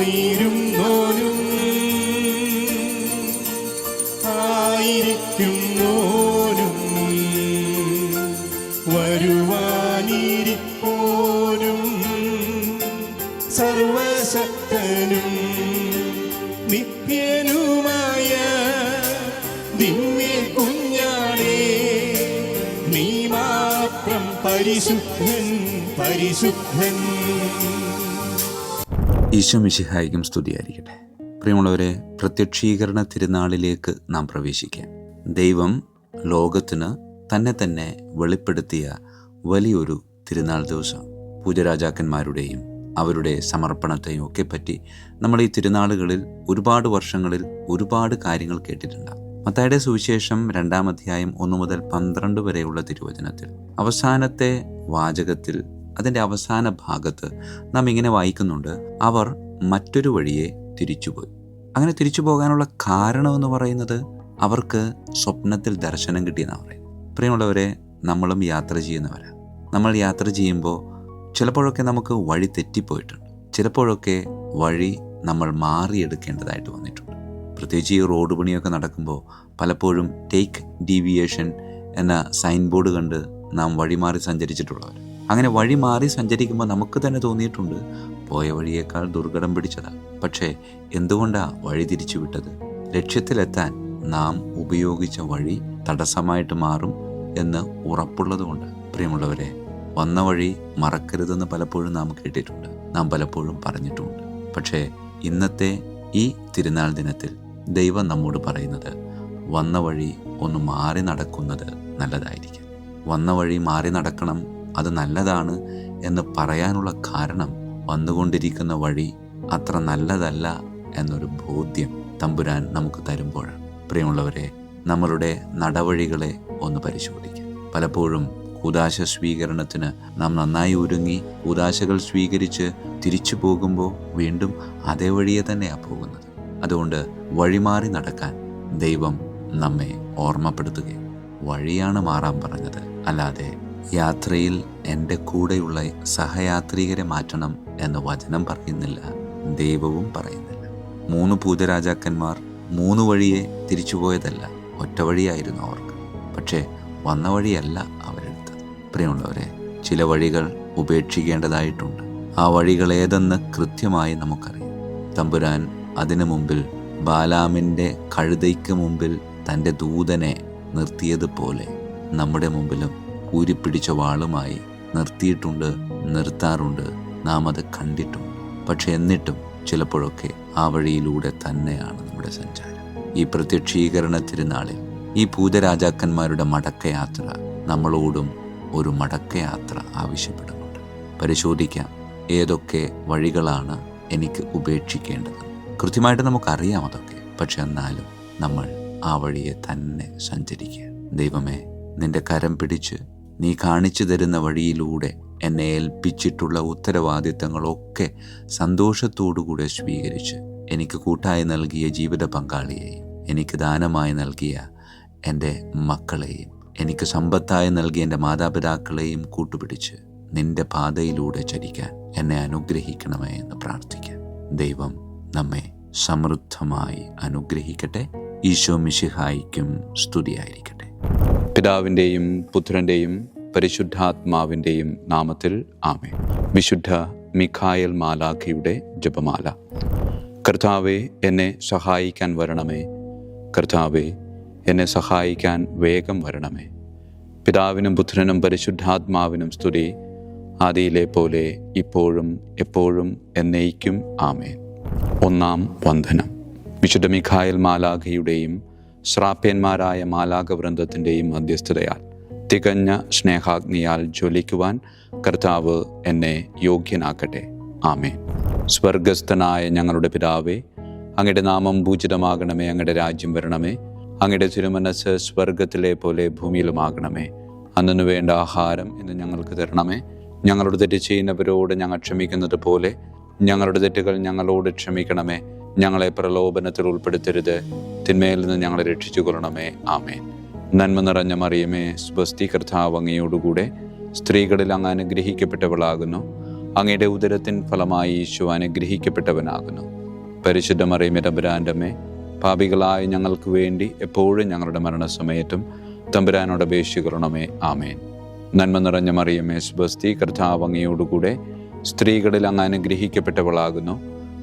ആയിരുന്നോനും ആയിരിക്കുന്നോനും വരുവാനിരിപ്പോനും സർവശക്തനും നിത്യനുമായ ദിവ്യ കുഞ്ഞാണേ. നീ മാത്രം പരിശുദ്ധൻ പരിശുദ്ധൻ. ഈശോ മിശിഹായിക്കും സ്തുതിയായിരിക്കട്ടെ. പ്രിയമുള്ളവരെ പ്രത്യക്ഷീകരണ തിരുനാളിലേക്ക് നാം പ്രവേശിക്കാം. ദൈവം ലോകത്തിന് തന്നെ തന്നെ വെളിപ്പെടുത്തിയ വലിയൊരു തിരുനാൾ ദിവസം. പൂജരാജാക്കന്മാരുടെയും അവരുടെ സമർപ്പണത്തെയും ഒക്കെ പറ്റി നമ്മൾ ഈ തിരുനാളുകളിൽ ഒരുപാട് വർഷങ്ങളിൽ ഒരുപാട് കാര്യങ്ങൾ കേട്ടിട്ടുണ്ട്. മത്തായുടെ സുവിശേഷം രണ്ടാം അധ്യായം ഒന്നു മുതൽ പന്ത്രണ്ട് വരെയുള്ള തിരുവചനത്തിൽ അവസാനത്തെ വാചകത്തിൽ അതിന്റെ അവസാന ഭാഗത്ത് നാം ഇങ്ങനെ വായിക്കുന്നുണ്ട് അവർ മറ്റൊരു വഴിയെ തിരിച്ചുപോയി. അങ്ങനെ തിരിച്ചു പോകാനുള്ള കാരണമെന്ന് പറയുന്നത് അവർക്ക് സ്വപ്നത്തിൽ ദർശനം കിട്ടിയെന്നാണ് പറയുന്നത്. പ്രിയമുള്ളവരെ നമ്മളും യാത്ര ചെയ്യുന്നവരാണ് നമ്മൾ യാത്ര ചെയ്യുമ്പോൾ ചിലപ്പോഴൊക്കെ നമുക്ക് വഴി തെറ്റിപ്പോയിട്ടുണ്ട്. ചിലപ്പോഴൊക്കെ വഴി നമ്മൾ മാറിയെടുക്കേണ്ടതായിട്ട് വന്നിട്ടുണ്ട്. പ്രത്യേകിച്ച് ഈ റോഡ് പണിയൊക്കെ നടക്കുമ്പോൾ പലപ്പോഴും ടേക്ക് ഡീവിയേഷൻ എന്ന സൈൻ ബോർഡ് കണ്ട് നാം വഴിമാറി സഞ്ചരിച്ചിട്ടുള്ളവർ അങ്ങനെ വഴി മാറി സഞ്ചരിക്കുമ്പോൾ നമുക്ക് തന്നെ തോന്നിയിട്ടുണ്ട്. പോയ വഴിയേക്കാൾ ദുർഘടം പിടിച്ചതാ. പക്ഷേ എന്തുകൊണ്ടാണ് വഴി തിരിച്ചു വിട്ടത് ലക്ഷ്യത്തിലെത്താൻ നാം ഉപയോഗിച്ച വഴി തടസ്സമായിട്ട് മാറും എന്ന് ഉറപ്പുള്ളതുകൊണ്ട്. പ്രിയമുള്ളവരെ വന്ന വഴി മറക്കരുതെന്ന് പലപ്പോഴും നാം കേട്ടിട്ടുണ്ട്. നാം പലപ്പോഴും പറഞ്ഞിട്ടുമുണ്ട് പക്ഷേ ഇന്നത്തെ ഈ തിരുനാൾ ദിനത്തിൽ ദൈവം നമ്മോട് പറയുന്നത് വന്ന വഴി ഒന്ന് മാറി നടക്കുന്നത് നല്ലതായിരിക്കും. വന്ന വഴി മാറി നടക്കണം അത് നല്ലതാണ് എന്ന് പറയാനുള്ള കാരണം വന്നുകൊണ്ടിരിക്കുന്ന വഴി അത്ര നല്ലതല്ല എന്നൊരു ബോധ്യം തമ്പുരാൻ നമുക്ക് തരുമ്പോഴാണ് പ്രിയമുള്ളവരെ നമ്മളുടെ നടവഴികളെ ഒന്ന് പരിശോധിക്കാം. പലപ്പോഴും കൂതാശ സ്വീകരണത്തിന് നാം നന്നായി ഒരുങ്ങി കൂതാശകൾ സ്വീകരിച്ച് തിരിച്ചു പോകുമ്പോൾ വീണ്ടും അതേ വഴിയെ തന്നെയാണ് പോകുന്നത്. അതുകൊണ്ട് വഴിമാറി നടക്കാൻ ദൈവം നമ്മെ ഓർമ്മപ്പെടുത്തുകയും വഴിയാണ് മാറാൻ പറഞ്ഞത്. അല്ലാതെ യാത്രയിൽ എന്റെ കൂടെയുള്ള സഹയാത്രികരെ മാറ്റണം എന്ന് വചനം പറയുന്നില്ല ദൈവവും പറയുന്നില്ല. മൂന്ന് പൂജരാജാക്കന്മാർ മൂന്ന് വഴിയെ തിരിച്ചുപോയതല്ല ഒറ്റ വഴിയായിരുന്നു അവർക്ക്. പക്ഷേ വന്ന വഴിയല്ല അവരെടുത്തത്. പ്രിയമുള്ളവരെ ചില വഴികൾ ഉപേക്ഷിക്കേണ്ടതായിട്ടുണ്ട്. ആ വഴികൾ ഏതെന്ന് കൃത്യമായി നമുക്കറിയാം. തമ്പുരാൻ അതിനു മുമ്പിൽ ബാലാമിന്റെ കഴുതയ്ക്ക് മുമ്പിൽ തന്റെ ദൂതനെ നിർത്തിയതുപോലെ നമ്മുടെ മുമ്പിലും ഊരിപ്പിടിച്ച വാളുമായി നിർത്തിയിട്ടുണ്ട് നിർത്താറുണ്ട്. നാം അത് കണ്ടിട്ടും പക്ഷെ എന്നിട്ടും ചിലപ്പോഴൊക്കെ ആ വഴിയിലൂടെ തന്നെയാണ് നമ്മുടെ സഞ്ചാരം. ഈ പ്രത്യക്ഷീകരണ തിരുനാളിൽ ഈ ഭൂതരാജാക്കന്മാരുടെ മടക്കയാത്ര നമ്മളോടും ഒരു മടക്കയാത്ര ആവശ്യപ്പെടുന്നുണ്ട്. പരിശോധിക്കാം ഏതൊക്കെ വഴികളാണ് എനിക്ക് ഉപേക്ഷിക്കേണ്ടത്. കൃത്യമായിട്ട് നമുക്കറിയാം അതൊക്കെ പക്ഷെ എന്നാലും നമ്മൾ ആ വഴിയെ തന്നെ സഞ്ചരിക്കുക. ദൈവമേ നിന്റെ കരം പിടിച്ച് നീ കാണിച്ചു തരുന്ന വഴിയിലൂടെ എന്നെ ഏൽപ്പിച്ചിട്ടുള്ള ഉത്തരവാദിത്തങ്ങളൊക്കെ സന്തോഷത്തോടുകൂടെ സ്വീകരിച്ച് എനിക്ക് കൂട്ടായി നൽകിയ ജീവിത പങ്കാളിയെയും എനിക്ക് ദാനമായി നൽകിയ എന്റെ മക്കളെയും എനിക്ക് സമ്പത്തായി നൽകിയ എന്റെ മാതാപിതാക്കളെയും കൂട്ടുപിടിച്ച് നിന്റെ പാതയിലൂടെ ചരിക്കാൻ എന്നെ അനുഗ്രഹിക്കണമേ എന്ന് പ്രാർത്ഥിക്കാം. ദൈവം നമ്മെ സമൃദ്ധമായി അനുഗ്രഹിക്കട്ടെ. ഈശോ മിശിഹായിക്കും സ്തുതിയായിരിക്കട്ടെ. പിതാവിന്റെയും പുത്രന്റെയും പരിശുദ്ധാത്മാവിന്റെയും നാമത്തിൽ ആമേ വിശുദ്ധ മിഖായൽ മാലാഖയുടെ ജപമാല. കർത്താവെ എന്നെ സഹായിക്കാൻ വരണമേ. കർത്താവെ എന്നെ സഹായിക്കാൻ വേഗം വരണമേ. പിതാവിനും പുത്രനും പരിശുദ്ധാത്മാവിനും സ്തുതി. ആദിയിലെ പോലെ ഇപ്പോഴും എപ്പോഴും എന്നേക്കും ആമേ ഒന്നാം വന്ദനം. വിശുദ്ധ മിഖായൽ മാലാഖയുടെയും ശ്രാപ്യന്മാരായ മാലാകവൃന്ദത്തിന്റെയും മധ്യസ്ഥതയാൽ തികഞ്ഞ സ്നേഹാഗ്നിയാൽ ജ്വലിക്കുവാൻ കർത്താവ് എന്നെ യോഗ്യനാക്കട്ടെ. ആമേ സ്വർഗസ്ഥനായ ഞങ്ങളുടെ പിതാവേ അങ്ങയുടെ നാമം പൂജിതമാകണമേ അങ്ങയുടെ രാജ്യം വരണമേ അങ്ങയുടെ തിരുമനസ് സ്വർഗത്തിലെ പോലെ ഭൂമിയിലുമാകണമേ. അന്നു വേണ്ട ആഹാരം ഇന്ന് ഞങ്ങൾക്ക് തരണമേ. ഞങ്ങളുടെ തെറ്റ് ചെയ്യുന്നവരോട് ഞങ്ങൾ ക്ഷമിക്കുന്നത് പോലെ ഞങ്ങളുടെ തെറ്റുകൾ ഞങ്ങളോട് ക്ഷമിക്കണമേ. ഞങ്ങളെ പ്രലോഭനത്തിൽ ഉൾപ്പെടുത്തരുത്. തിന്മയിൽ നിന്ന് ഞങ്ങളെ രക്ഷിച്ചു കൊള്ളണമേ ആമേൻ. നന്മ നിറഞ്ഞ മറിയമേ സ്വസ്തി കർത്താവ് അങ്ങയോടുകൂടെ സ്ത്രീകളിൽ അങ്ങ് അനുഗ്രഹിക്കപ്പെട്ടവളാകുന്നു. അങ്ങയുടെ ഉദരത്തിൻ ഫലമായി ഈശോ അനുഗ്രഹിക്കപ്പെട്ടവനാകുന്നു. പരിശുദ്ധ മറിയമേ തമ്പുരാന്റമ്മേ പാപികളായ ഞങ്ങൾക്ക് വേണ്ടി എപ്പോഴും ഞങ്ങളുടെ മരണസമയത്തും തമ്പുരാനോട് അപേക്ഷിക്കണമേ. ആമേൻ. നന്മ നിറഞ്ഞ മറിയമേ സ്വസ്തി കർത്താവ് അങ്ങയോടുകൂടെ സ്ത്രീകളിൽ അങ്ങ് അനുഗ്രഹിക്കപ്പെട്ടവളാകുന്നു.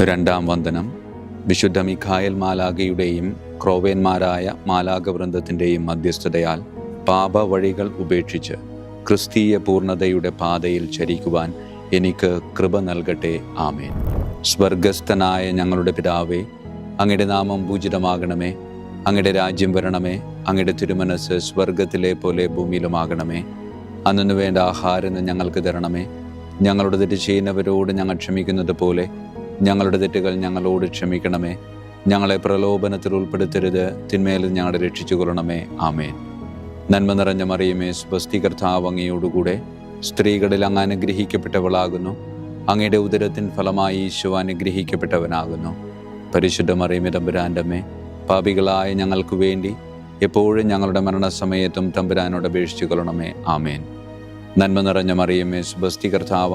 രണ്ടാം വന്ദനം. വിശുദ്ധ മിഖായൽ മാലാഖയുടെയും ക്രോവേന്മാരായ മാലാഖ വൃന്ദത്തിന്റെയും മധ്യസ്ഥതയാൽ പാപ വഴികൾ ഉപേക്ഷിച്ച് ക്രിസ്തീയ പൂർണതയുടെ പാതയിൽ ചരിക്കുവാൻ എനിക്ക് കൃപ നൽകട്ടെ. ആമേൻ. സ്വർഗസ്ഥനായ ഞങ്ങളുടെ പിതാവേ അങ്ങയുടെ നാമം പൂജിതമാകണമേ. അങ്ങയുടെ രാജ്യം വരണമേ. അങ്ങയുടെ തിരുമനസ് സ്വർഗത്തിലെ പോലെ ഭൂമിയിലുമാകണമേ. അന്നു വേണ്ട ആഹാരം ഞങ്ങൾക്ക് തരണമേ. ഞങ്ങളുടെ തെറ്റ് ചെയ്യുന്നവരോട് ഞങ്ങൾ ക്ഷമിക്കുന്നത് പോലെ ഞങ്ങളുടെ തെറ്റുകൾ ഞങ്ങളോട് ക്ഷമിക്കണമേ. ഞങ്ങളെ പ്രലോഭനത്തിൽ ഉൾപ്പെടുത്തരുത്. തിന്മേൽ ഞങ്ങളെ രക്ഷിച്ചു കൊള്ളണമേ ആമേൻ. നന്മ നിറഞ്ഞ മറിയമേ സ്വസ്തി കർത്താവ് അങ്ങയോടുകൂടെ സ്ത്രീകളിൽ അങ്ങ് അനുഗ്രഹിക്കപ്പെട്ടവളാകുന്നു. അങ്ങയുടെ ഉദരത്തിൻ ഫലമായി ഈശോ അനുഗ്രഹിക്കപ്പെട്ടവനാകുന്നു. പരിശുദ്ധ മറിയമേ തമ്പുരാന്റമ്മേ പാപികളായ ഞങ്ങൾക്ക് വേണ്ടി എപ്പോഴും ഞങ്ങളുടെ മരണസമയത്തും തമ്പുരാനോട് അപേക്ഷിച്ചു കൊള്ളണമേ ആമേൻ. നന്മ നിറഞ്ഞ മറിയമേ സുബസ്തി കർത്താവ്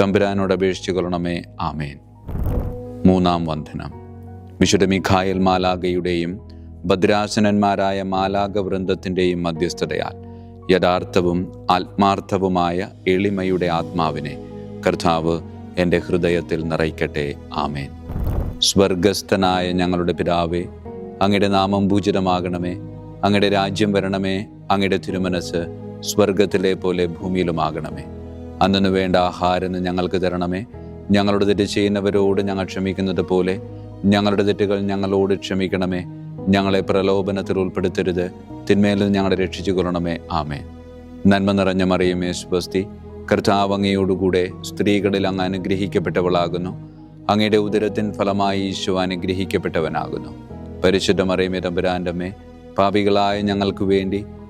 തമ്പുരാനോട് അപേക്ഷിച്ചു കൊള്ളണമേ. ആമേൻ. മൂന്നാം വന്ദനം. വിശുദ്ധ മിഖായൽ മാലാഗയുടെയും ഭദ്രാസനന്മാരായ മാലാഗ വൃന്ദത്തിന്റെയും മധ്യസ്ഥതയാൽ യഥാർത്ഥവും ആത്മാർത്ഥവുമായ എളിമയുടെ ആത്മാവിനെ കർത്താവ് എന്റെ ഹൃദയത്തിൽ നിറയ്ക്കട്ടെ. ആമേൻ. സ്വർഗസ്ഥനായ ഞങ്ങളുടെ പിതാവേ അങ്ങയുടെ നാമം പൂജിതമാകണമേ. അങ്ങയുടെ രാജ്യം വരണമേ. അങ്ങയുടെ തിരുമനസ് സ്വർഗത്തിലെ പോലെ ഭൂമിയിലുമാകണമേ. അന്നു വേണ്ട ആഹാരം ഞങ്ങൾക്ക് തരണമേ. ഞങ്ങളുടെ തെറ്റ് ചെയ്യുന്നവരോട് ഞങ്ങൾ ക്ഷമിക്കുന്നത് പോലെ ഞങ്ങളുടെ തെറ്റുകൾ ഞങ്ങളോട് ക്ഷമിക്കണമേ. ഞങ്ങളെ പ്രലോഭനത്തിൽ ഉൾപ്പെടുത്തരുത്. തിന്മേലിൽ ഞങ്ങളെ രക്ഷിച്ചു കൊള്ളണമേ ആമേ നന്മ നിറഞ്ഞ മറിയമേ സ്വസ്തി കർത്താവ് അങ്ങയോടുകൂടെ സ്ത്രീകളിൽ അങ്ങ് അനുഗ്രഹിക്കപ്പെട്ടവളാകുന്നു. അങ്ങയുടെ ഉദരത്തിൻ ഫലമായി ഈശോ അനുഗ്രഹിക്കപ്പെട്ടവനാകുന്നു. പരിശുദ്ധ മറിയമേ തമ്പുരാന്റെ പാപികളായ ഞങ്ങൾക്ക് വേണ്ടി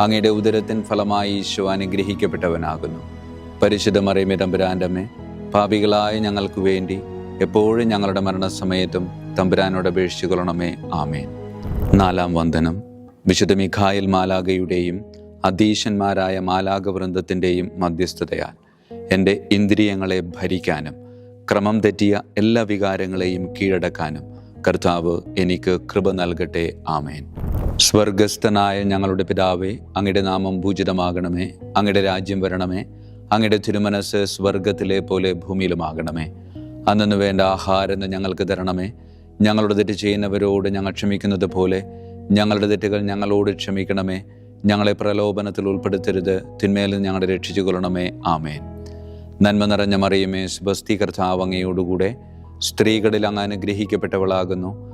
അങ്ങയുടെ ഉദരത്തിൻ ഫലമായി ഈശോ അനുഗ്രഹിക്കപ്പെട്ടവനാകുന്നു. പരിശുദ്ധ മറിയമേ തമ്പുരാന്റമ്മേ പാപികളായ ഞങ്ങൾക്ക് വേണ്ടി എപ്പോഴും ഞങ്ങളുടെ മരണസമയത്തും തമ്പുരാനോട് അപേക്ഷിച്ചു കൊള്ളണമേ ആമേൻ. നാലാം വന്ദനം. വിശുദ്ധ മിഖായൽ മാലാഗയുടെയും അധീശന്മാരായ മാലാഗ വൃന്ദത്തിന്റെയും മധ്യസ്ഥതയാൽ എന്റെ ഇന്ദ്രിയങ്ങളെ ഭരിക്കാനും ക്രമം തെറ്റിയ എല്ലാ വികാരങ്ങളെയും കീഴടക്കാനും കർത്താവ് എനിക്ക് കൃപ നൽകട്ടെ. ആമേൻ. സ്വർഗസ്ഥനായ ഞങ്ങളുടെ പിതാവേ അങ്ങയുടെ നാമം ഭൂജിതമാകണമേ അങ്ങയുടെ രാജ്യം വരണമേ അങ്ങയുടെ തിരുമനസ് സ്വർഗത്തിലെ പോലെ ഭൂമിയിലുമാകണമേ. അന്നു വേണ്ട ആഹാരം ഞങ്ങൾക്ക് തരണമേ. ഞങ്ങളുടെ തെറ്റ് ചെയ്യുന്നവരോട് ഞങ്ങൾ ക്ഷമിക്കുന്നത് പോലെ ഞങ്ങളുടെ തെറ്റുകൾ ഞങ്ങളോട് ക്ഷമിക്കണമേ. ഞങ്ങളെ പ്രലോഭനത്തിൽ ഉൾപ്പെടുത്തരുത് നിന്ന് ഞങ്ങളെ രക്ഷിച്ചു കൊള്ളണമേ ആമേൻ. നന്മ നിറഞ്ഞ മറിയമേ സുബസ്തി സ്ത്രീകളിൽ അങ്ങ് അനുഗ്രഹിക്കപ്പെട്ടവളാകുന്നു.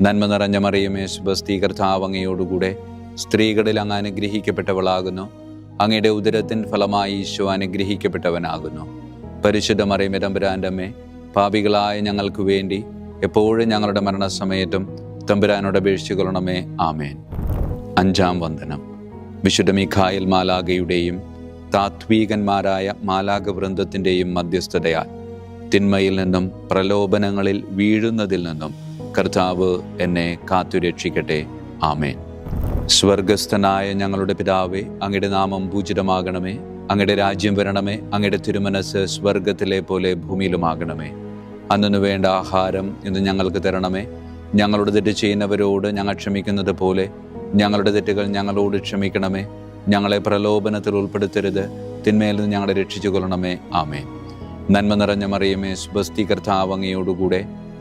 നന്മ നിറഞ്ഞ മറിയമേ സുബസ്തി കർത്താവ് അങ്ങയോടുകൂടെ സ്ത്രീകളിൽ അങ്ങ് അനുഗ്രഹിക്കപ്പെട്ടവളാകുന്നു. അങ്ങയുടെ ഉദരത്തിൻ ഫലമായി ഈശോ അനുഗ്രഹിക്കപ്പെട്ടവനാകുന്നു. പരിശുദ്ധ മറിയമേ തമ്പുരാന്റെ അമ്മേ പാപികളായ ഞങ്ങൾക്ക് വേണ്ടി എപ്പോഴും ഞങ്ങളുടെ മരണസമയത്തും തമ്പുരാനോട് അപേക്ഷിച്ചു കൊള്ളണമേ ആമേൻ. അഞ്ചാം വന്ദനം. വിശുദ്ധ മിഖായൽ മാലാഗയുടെയും താത്വീകന്മാരായ മാലാക വൃന്ദത്തിന്റെയും മധ്യസ്ഥതയാൽ തിന്മയിൽ നിന്നും പ്രലോഭനങ്ങളിൽ വീഴുന്നതിൽ നിന്നും കർത്താവ് എന്നെ കാത്തു കാത്തുരക്ഷിക്കട്ടെ. ആമേൻ. സ്വർഗസ്ഥനായ ഞങ്ങളുടെ പിതാവേ അങ്ങയുടെ നാമം പൂജിതമാകണമേ. അങ്ങയുടെ രാജ്യം വരണമേ. അങ്ങയുടെ തിരുമനസ് സ്വർഗത്തിലെ പോലെ ഭൂമിയിലുമാകണമേ. അന്നു വേണ്ട ആഹാരം ഇന്ന് ഞങ്ങൾക്ക് തരണമേ. ഞങ്ങളുടെ തെറ്റ് ചെയ്യുന്നവരോട് ഞങ്ങൾ ക്ഷമിക്കുന്നത് പോലെ ഞങ്ങളുടെ തെറ്റുകൾ ഞങ്ങളോട് ക്ഷമിക്കണമേ. ഞങ്ങളെ പ്രലോഭനത്തിൽ ഉൾപ്പെടുത്തരുത്. തിന്മയിൽ നിന്ന് ഞങ്ങളെ രക്ഷിച്ചു കൊള്ളണമേ ആമേ നന്മ നിറഞ്ഞ മറിയമേ സുബസ്തി കർത്താവ് അങ്ങയോടുകൂടെ.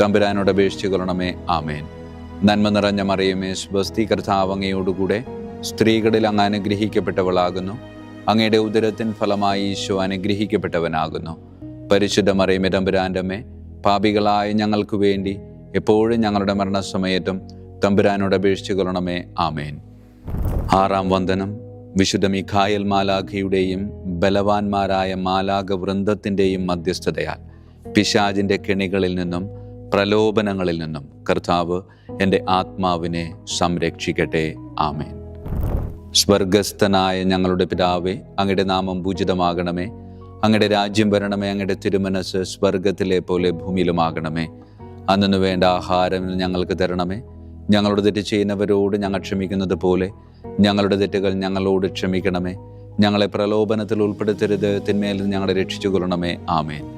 തമ്പുരാനോട് അപേക്ഷിച്ചു കൊള്ളണമേ ആമേൻ. നന്മ നിറഞ്ഞ മറിയമേ സ്വസ്തി കർത്താവ് അങ്ങയോടുകൂടെ സ്ത്രീകളിൽ അങ്ങ് അനുഗ്രഹിക്കപ്പെട്ടവളാകുന്നു. അങ്ങയുടെ ഉദരത്തിൻ ഫലമായി ഈശോ അനുഗ്രഹിക്കപ്പെട്ടവനാകുന്നു. പരിശുദ്ധ മറിയമേ തമ്പുരാന്റെ അമ്മേ പാപികളായ ഞങ്ങൾക്ക് വേണ്ടി എപ്പോഴും ഞങ്ങളുടെ മരണസമയത്തും തമ്പുരാനോട് അപേക്ഷിച്ചു കൊള്ളണമേ ആമേൻ. ആറാം വന്ദനം. വിശുദ്ധ മിഖായൽ മാലാഖയുടെയും ബലവാന്മാരായ മാലാഖ വൃന്ദത്തിന്റെയും മധ്യസ്ഥതയാൽ പിശാജിന്റെ കെണികളിൽ നിന്നും പ്രലോഭനങ്ങളിൽ നിന്നും കർത്താവ് എന്റെ ആത്മാവിനെ സംരക്ഷിക്കട്ടെ. ആമേൻ. സ്വർഗസ്ഥനായ ഞങ്ങളുടെ പിതാവേ അങ്ങയുടെ നാമം പൂജിതമാകണമേ. അങ്ങയുടെ രാജ്യം വരണമേ അങ്ങയുടെ തിരുമനസ് സ്വർഗത്തിലെ പോലെ ഭൂമിയിലുമാകണമേ. അന്നു വേണ്ട ആഹാരം ഞങ്ങൾക്ക് തരണമേ. ഞങ്ങളുടെ തെറ്റ് ചെയ്യുന്നവരോട് ഞങ്ങൾ ക്ഷമിക്കുന്നത് പോലെ ഞങ്ങളുടെ തെറ്റുകൾ ഞങ്ങളോട് ക്ഷമിക്കണമേ. ഞങ്ങളെ പ്രലോഭനത്തിൽ ഉൾപ്പെടുത്തരുത് തിന്മേൽ ഞങ്ങളെ രക്ഷിച്ചു കൊള്ളണമേ ആമേൻ.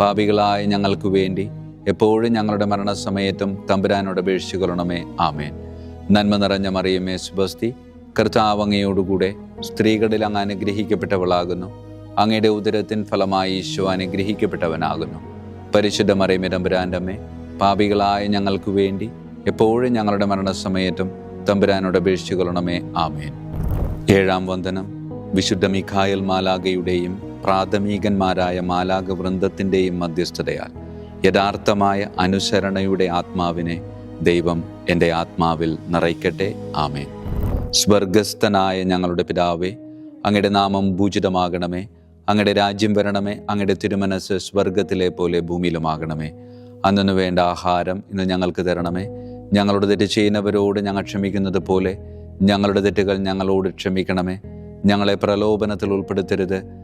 പാപികളായ ഞങ്ങൾക്ക് വേണ്ടി എപ്പോഴും ഞങ്ങളുടെ മരണസമയത്തും തമ്പുരാനോട് അപേക്ഷിച്ചു കൊള്ളണമേ. ആമേൻ. നന്മ നിറഞ്ഞ മറിയമേ സുബസ്തി. കർത്താവങ്ങയോടുകൂടെ സ്ത്രീകളിൽ അങ്ങ് അനുഗ്രഹിക്കപ്പെട്ടവളാകുന്നു. അങ്ങയുടെ ഉദരത്തിൻ ഫലമായി ഈശോ അനുഗ്രഹിക്കപ്പെട്ടവനാകുന്നു. പരിശുദ്ധ മറിയമേ തമ്പുരാന്റെ അമ്മേ പാപികളായ ഞങ്ങൾക്ക് വേണ്ടി എപ്പോഴും ഞങ്ങളുടെ മരണസമയത്തും തമ്പുരാനോട് അപേക്ഷിച്ചു കൊള്ളണമേ. ആമേൻ. ഏഴാം വന്ദനം. വിശുദ്ധ മിഖായൽ മാലാഗയുടെയും പ്രാഥമികന്മാരായ മാലാക വൃന്ദത്തിന്റെയും മധ്യസ്ഥതയാൽ യഥാർത്ഥമായ അനുസരണയുടെ ആത്മാവിനെ ദൈവം എന്റെ ആത്മാവിൽ നിറയ്ക്കട്ടെ. ആമേൻ. സ്വർഗസ്ഥനായ ഞങ്ങളുടെ പിതാവേ അങ്ങയുടെ നാമം ഭൂജിതമാകണമേ അങ്ങയുടെ രാജ്യം വരണമേ. അങ്ങയുടെ തിരുമനസ് സ്വർഗത്തിലെ പോലെ ഭൂമിയിലുമാകണമേ. അന്നു വേണ്ട ആഹാരം ഇന്ന് ഞങ്ങൾക്ക് തരണമേ. ഞങ്ങളുടെ തെറ്റ് ചെയ്യുന്നവരോട് ഞങ്ങൾ ക്ഷമിക്കുന്നത് പോലെ ഞങ്ങളുടെ തെറ്റുകൾ ഞങ്ങളോട് ക്ഷമിക്കണമേ. ഞങ്ങളെ പ്രലോഭനത്തിൽ ഉൾപ്പെടുത്തരുത്.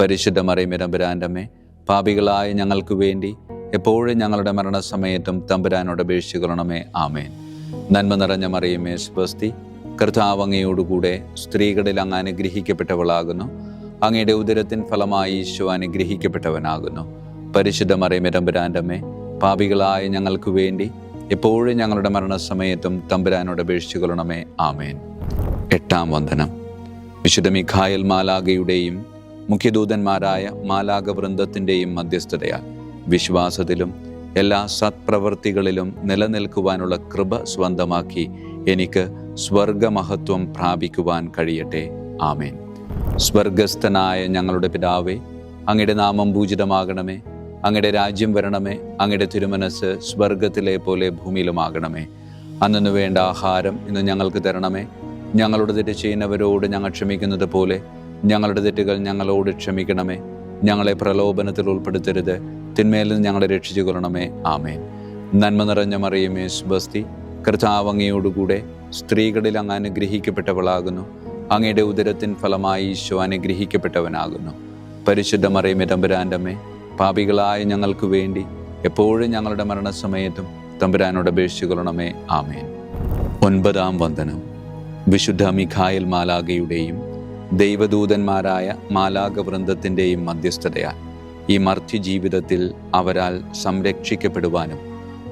പരിശുദ്ധ മറിയമിരമ്പുരാന്റെ അമ്മേ. പാപികളായ ഞങ്ങൾക്ക് വേണ്ടി എപ്പോഴും ഞങ്ങളുടെ മരണസമയത്തും തമ്പുരാനോട് അപേക്ഷിക്കണമേ. ആമേൻ. നന്മ നിറഞ്ഞ മറിയമേ സ്വസ്തി. കർത്താവങ്ങയോടുകൂടെ സ്ത്രീകളിൽ അങ്ങ് അനുഗ്രഹിക്കപ്പെട്ടവളാകുന്നു. അങ്ങയുടെ ഉദരത്തിൻ ഫലമായി ഈശോ അനുഗ്രഹിക്കപ്പെട്ടവനാകുന്നു. പരിശുദ്ധ മറിയമിരമ്പുരാന്റെ അമ്മേ. പാപികളായ ഞങ്ങൾക്ക് വേണ്ടി എപ്പോഴും ഞങ്ങളുടെ മരണസമയത്തും തമ്പുരാനോട് അപേക്ഷിച്ചുകൊള്ളണമേ ആമേൻ. എട്ടാം വന്ദനം. വിശുദ്ധ മിഖായൽ മാലാഗയുടെയും മുഖ്യദൂതന്മാരായ മാലാക വൃന്ദത്തിന്റെയും മധ്യസ്ഥതയാൽ വിശ്വാസത്തിലും എല്ലാ സത്പ്രവൃത്തികളിലും നിലനിൽക്കുവാനുള്ള കൃപ സ്വന്തമാക്കി എനിക്ക് സ്വർഗമഹത്വം പ്രാപിക്കുവാൻ കഴിയട്ടെ. ആമേൻ. സ്വർഗസ്ഥനായ ഞങ്ങളുടെ പിതാവേ അങ്ങയുടെ നാമം പൂജിതമാകണമേ. അങ്ങയുടെ രാജ്യം വരണമേ. അങ്ങയുടെ തിരുമനസ് സ്വർഗത്തിലെ പോലെ ഭൂമിയിലുമാകണമേ. അന്നു വേണ്ട ആഹാരം ഇന്ന് ഞങ്ങൾക്ക് തരണമേ. ഞങ്ങളുടെ തെറ്റ് ചെയ്യുന്നവരോട് ഞങ്ങൾ ക്ഷമിക്കുന്നത് പോലെ ഞങ്ങളുടെ തെറ്റുകൾ ഞങ്ങളോട് ക്ഷമിക്കണമേ. ഞങ്ങളെ പ്രലോഭനത്തിൽ ഉൾപ്പെടുത്തരുത്. തിന്മയിൽ നിന്ന് ഞങ്ങളെ രക്ഷിച്ചു കൊള്ളണമേ ആമേൻ. നന്മ നിറഞ്ഞ മറിയമേ സുബസ്തി. കർത്താവങ്ങയോടുകൂടെ സ്ത്രീകളിൽ അങ്ങ് അനുഗ്രഹിക്കപ്പെട്ടവളാകുന്നു. അങ്ങയുടെ ഉദരത്തിൻ ഫലമായി ഈശോ അനുഗ്രഹിക്കപ്പെട്ടവനാകുന്നു. പരിശുദ്ധ മറിയമേ തമ്പുരാന്റമ്മേ പാപികളായ ഞങ്ങൾക്ക് വേണ്ടി എപ്പോഴും ഞങ്ങളുടെ മരണസമയത്തും തമ്പുരാനോട് അപേക്ഷിച്ചു കൊള്ളണമേ ആമേൻ. ഒൻപതാം വന്ദനം. വിശുദ്ധ മിഖായൽ മാലാഗയുടെയും ദൈവദൂതന്മാരായ മാലാകവൃന്ദത്തിന്റെയും മധ്യസ്ഥതയാൽ ഈ മർത്യ ജീവിതത്തിൽ അവരാൽ സംരക്ഷിക്കപ്പെടുവാനും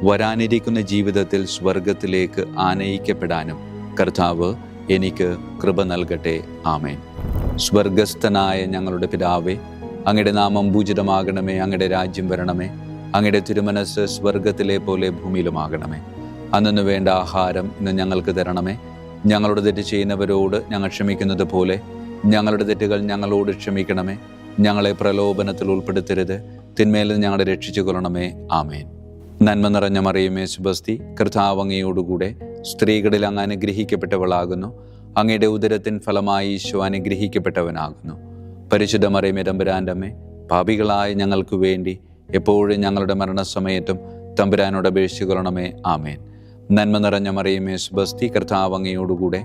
വരാനിരിക്കുന്ന ജീവിതത്തിൽ സ്വർഗത്തിലേക്ക് ആനയിക്കപ്പെടാനും കർത്താവ് എനിക്ക് കൃപ നൽകട്ടെ. ആമേൻ. സ്വർഗസ്ഥനായ ഞങ്ങളുടെ പിതാവേ അങ്ങയുടെ നാമം പൂജിതമാകണമേ അങ്ങയുടെ രാജ്യം വരണമേ അങ്ങയുടെ തിരുമനസ് സ്വർഗത്തിലെ പോലെ ഭൂമിയിലുമാകണമേ. അന്നു വേണ്ട ആഹാരം ഇന്ന് ഞങ്ങൾക്ക് തരണമേ. ഞങ്ങളുടെ തെറ്റ് ചെയ്യുന്നവരോട് ഞങ്ങൾ ക്ഷമിക്കുന്നത് പോലെ ഞങ്ങളുടെ തെറ്റുകൾ ഞങ്ങളോട് ക്ഷമിക്കണമേ. ഞങ്ങളെ പ്രലോഭനത്തിൽ ഉൾപ്പെടുത്തരുത്. തിന്മേലിൽ ഞങ്ങളെ രക്ഷിച്ചു കൊള്ളണമേ. ആമേൻ. നന്മ നിറഞ്ഞ മറിയമേ സുബസ്തി. കൃതാവങ്ങയോടുകൂടെ സ്ത്രീകളിൽ അങ്ങ് അനുഗ്രഹിക്കപ്പെട്ടവളാകുന്നു. അങ്ങയുടെ ഉദരത്തിൻ ഫലമായി ഈശോ അനുഗ്രഹിക്കപ്പെട്ടവനാകുന്നു. പരിശുദ്ധ മറിയമേ തമ്പുരാന്റെ അമ്മേ പാപികളായ ഞങ്ങൾക്ക് വേണ്ടി എപ്പോഴും ഞങ്ങളുടെ മരണസമയത്തും തമ്പുരാനോട് അപേക്ഷിച്ചു കൊള്ളണമേ. ആമേൻ. നന്മ നിറഞ്ഞ മറിയമേ സുബസ്തി. അങ്ങയോടുകൂടെ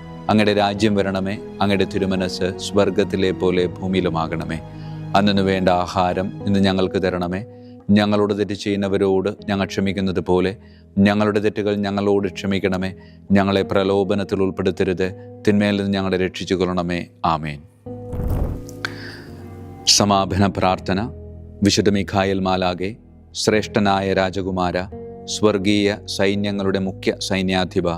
അങ്ങയുടെ രാജ്യം വരണമേ അങ്ങയുടെ തിരുമനസ് സ്വർഗത്തിലെ പോലെ ഭൂമിയിലുമാകണമേ. അന്നു വേണ്ട ആഹാരം ഇന്ന് ഞങ്ങൾക്ക് തരണമേ. ഞങ്ങളോട് തെറ്റ് ചെയ്യുന്നവരോട് ഞങ്ങൾ ക്ഷമിക്കുന്നത് പോലെ ഞങ്ങളുടെ തെറ്റുകൾ ഞങ്ങളോട് ക്ഷമിക്കണമേ. ഞങ്ങളെ പ്രലോഭനത്തിൽ ഉൾപ്പെടുത്തരുത് തിന്മയിൽ നിന്ന് ഞങ്ങളെ രക്ഷിച്ചു കൊള്ളണമേ ആമേൻ. സമാപന പ്രാർത്ഥന. വിശുദ്ധ മിഖായൽ മാലാകെ ശ്രേഷ്ഠനായ രാജകുമാര സ്വർഗീയ സൈന്യങ്ങളുടെ മുഖ്യ സൈന്യാധിപ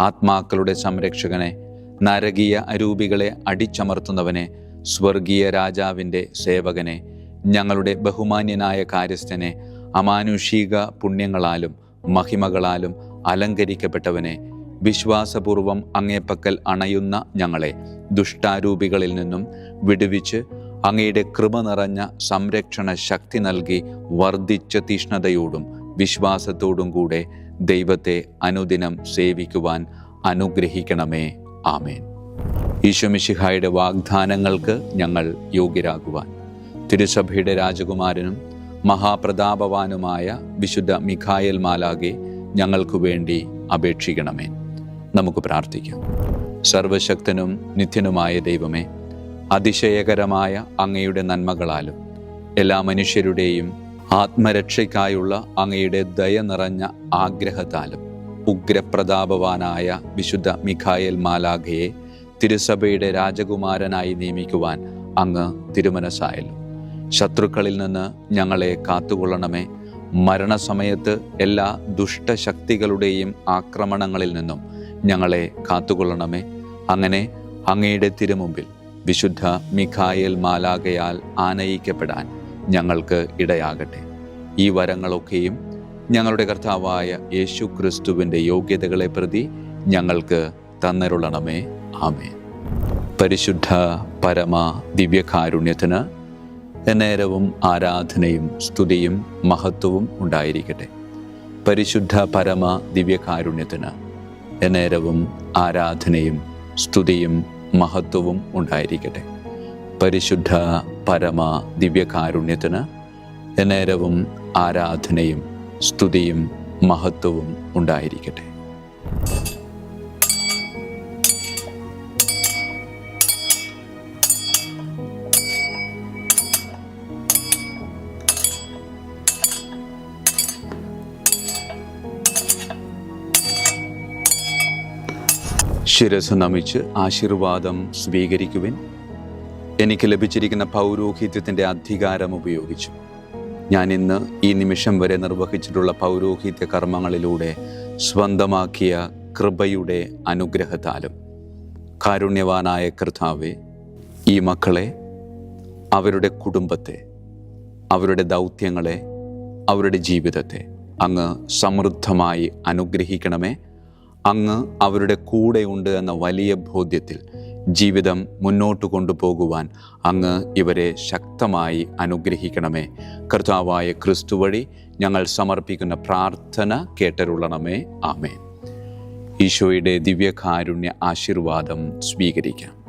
ആത്മാക്കളുടെ സംരക്ഷകനെ നരകീയ അരൂപികളെ അടിച്ചമർത്തുന്നവനെ സ്വർഗീയ രാജാവിന്റെ സേവകനെ ഞങ്ങളുടെ ബഹുമാന്യനായ കാര്യസ്ഥനെ അമാനുഷിക പുണ്യങ്ങളാലും മഹിമകളാലും അലങ്കരിക്കപ്പെട്ടവനെ വിശ്വാസപൂർവം അങ്ങേപ്പക്കൽ അണയുന്ന ഞങ്ങളെ ദുഷ്ടാരൂപികളിൽ നിന്നും വിടുവിച്ച് അങ്ങയുടെ കൃപ നിറഞ്ഞ സംരക്ഷണ ശക്തി നൽകി വർദ്ധിച്ച തീഷ്ണതയോടും വിശ്വാസത്തോടും കൂടെ ദൈവത്തെ അനുദിനം സേവിക്കുവാൻ അനുഗ്രഹിക്കണമേ. ആമേൻ. ഈശോമിശിഹായുടെ വാഗ്ദാനങ്ങൾക്ക് ഞങ്ങൾ യോഗ്യരാകുവാൻ തിരുസഭയുടെ രാജകുമാരനും മഹാപ്രതാപവാനുമായ വിശുദ്ധ മിഖായൽ മാലാകെ ഞങ്ങൾക്കു വേണ്ടി അപേക്ഷിക്കണമേ. നമുക്ക് പ്രാർത്ഥിക്കാം. സർവശക്തനും നിത്യനുമായ ദൈവമേ അതിശയകരമായ അങ്ങയുടെ നന്മകളാലും എല്ലാ മനുഷ്യരുടെയും ആത്മരക്ഷയ്ക്കായുള്ള അങ്ങയുടെ ദയ നിറഞ്ഞ ആഗ്രഹത്താലും ഉഗ്രപ്രതാപവാനായ വിശുദ്ധ മിഖായൽ മാലാഖയെ തിരുസഭയുടെ രാജകുമാരനായി നിയമിക്കുവാൻ അങ്ങ് തിരുമനസായല്ലോ ശത്രുക്കളിൽ നിന്ന് ഞങ്ങളെ കാത്തുകൊള്ളണമേ. മരണസമയത്ത് എല്ലാ ദുഷ്ടശക്തികളുടെയും ആക്രമണങ്ങളിൽ നിന്നും ഞങ്ങളെ കാത്തുകൊള്ളണമേ. അങ്ങനെ അങ്ങയുടെ തിരുമുമ്പിൽ വിശുദ്ധ മിഖായേൽ മാലാകയാൽ ആനയിക്കപ്പെടാൻ ഞങ്ങൾക്ക് ഇടയാകട്ടെ. ഈ വരങ്ങളൊക്കെയും ഞങ്ങളുടെ കർത്താവായ യേശു ക്രിസ്തുവിന്റെ യോഗ്യതകളെ പ്രതി ഞങ്ങൾക്ക് തന്നരുളണമേ. ആമേ പരിശുദ്ധ പരമ ദിവ്യകാരുണ്യത്തിന് എന്നേരവും ആരാധനയും സ്തുതിയും മഹത്വവും ഉണ്ടായിരിക്കട്ടെ. പരിശുദ്ധ പരമ ദിവ്യകാരുണ്യത്തിന് എന്നേരവും ആരാധനയും സ്തുതിയും മഹത്വവും ഉണ്ടായിരിക്കട്ടെ. പരിശുദ്ധ പരമ ദിവ്യകാരുണ്യത്തിന് എന്നേരവും ആരാധനയും സ്തുതിയും മഹത്വവും ഉണ്ടായിരിക്കട്ടെ. ശിരസ് നമിച്ച് ആശീർവാദം സ്വീകരിക്കുവിൻ. എനിക്ക് ലഭിച്ചിരിക്കുന്ന പൗരോഹിത്യത്തിന്റെ അധികാരം ഉപയോഗിച്ചു. ഞാൻ ഇന്ന് ഈ നിമിഷം വരെ നിർവഹിച്ചിട്ടുള്ള പൗരോഹിത്യ കർമ്മങ്ങളിലൂടെ സ്വന്തമാക്കിയ കൃപയുടെ അനുഗ്രഹത്താലും കാരുണ്യവാനായ കർത്താവെ ഈ മക്കളെ അവരുടെ കുടുംബത്തെ അവരുടെ ദൗത്യങ്ങളെ അവരുടെ ജീവിതത്തെ അങ്ങ് സമൃദ്ധമായി അനുഗ്രഹിക്കണമേ. അങ്ങ് അവരുടെ കൂടെയുണ്ട് എന്ന വലിയ ബോധ്യത്തിൽ ജീവിതം മുന്നോട്ട് കൊണ്ടുപോകുവാൻ അങ്ങ് ഇവരെ ശക്തമായി അനുഗ്രഹിക്കണമേ. കർത്താവായ ക്രിസ്തു വഴി ഞങ്ങൾ സമർപ്പിക്കുന്ന പ്രാർത്ഥന കേട്ടരുള്ളണമേ ആമേ ഈശോയുടെ ദിവ്യകാരുണ്യ ആശീർവാദം സ്വീകരിക്കാം.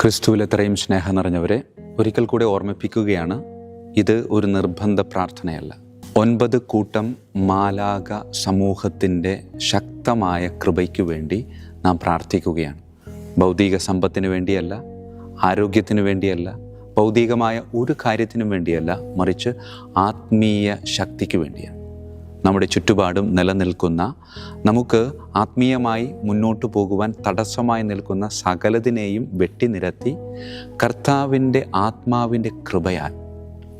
ക്രിസ്തുവിൽ എത്രയും സ്നേഹം നിറഞ്ഞവരെ ഒരിക്കൽ കൂടെ ഓർമ്മിപ്പിക്കുകയാണ് ഇത് ഒരു നിർബന്ധ പ്രാർത്ഥനയല്ല. ഒൻപത് കൂട്ടം മാലാക സമൂഹത്തിന്റെ ശക്തമായ കൃപയ്ക്ക് വേണ്ടി നാം പ്രാർത്ഥിക്കുകയാണ്. ഭൗതിക സമ്പത്തിന് വേണ്ടിയല്ല ആരോഗ്യത്തിന് വേണ്ടിയല്ല ഭൗതികമായ ഒരു കാര്യത്തിനും വേണ്ടിയല്ല മറിച്ച് ആത്മീയ ശക്തിക്ക് വേണ്ടിയാണ്. നമ്മുടെ ചുറ്റുപാടും നിലനിൽക്കുന്ന നമുക്ക് ആത്മീയമായി മുന്നോട്ടു പോകുവാൻ തടസ്സമായി നിൽക്കുന്ന സകലതിനെയും വെട്ടിനിരത്തി കർത്താവിന്റെ ആത്മാവിന്റെ കൃപയാൽ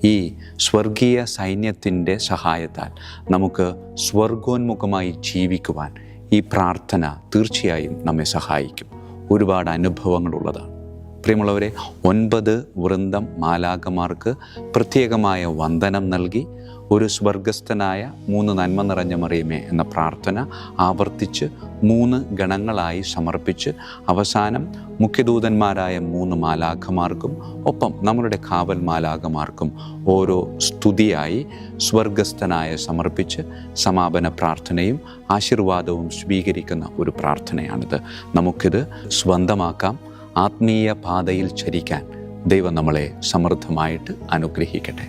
ഈ സ്വർഗീയ സൈന്യത്തിന്റെ സഹായത്താൽ നമുക്ക് സ്വർഗോന്മുഖമായി ജീവിക്കുവാൻ ഈ പ്രാർത്ഥന തീർച്ചയായും നമ്മെ സഹായിക്കും. ഒരുപാട് അനുഭവങ്ങളുള്ളതാണ്. പ്രിയമുള്ളവരെ ഒൻപത് വൃന്ദം മാലാകമാർക്ക് പ്രത്യേകമായ വന്ദനം നൽകി ഒരു സ്വർഗസ്ഥനായ മൂന്ന് നന്മ നിറഞ്ഞ മറിയമേ എന്ന പ്രാർത്ഥന ആവർത്തിച്ച് മൂന്ന് ഗണങ്ങളായി സമർപ്പിച്ച് അവസാനം മുഖ്യദൂതന്മാരായ മൂന്ന് മാലാഖമാർക്കും ഒപ്പം നമ്മളുടെ കാവൽ മാലാഖമാർക്കും ഓരോ സ്തുതിയായി സ്വർഗസ്ഥനായ സമർപ്പിച്ച് സമാപന പ്രാർത്ഥനയും ആശീർവാദവും സ്വീകരിക്കുന്ന ഒരു പ്രാർത്ഥനയാണിത്. നമുക്കിത് സ്വന്തമാക്കാം. ആത്മീയ പാതയിൽ ചരിക്കാൻ ദൈവം നമ്മളെ സമൃദ്ധമായിട്ട് അനുഗ്രഹിക്കട്ടെ.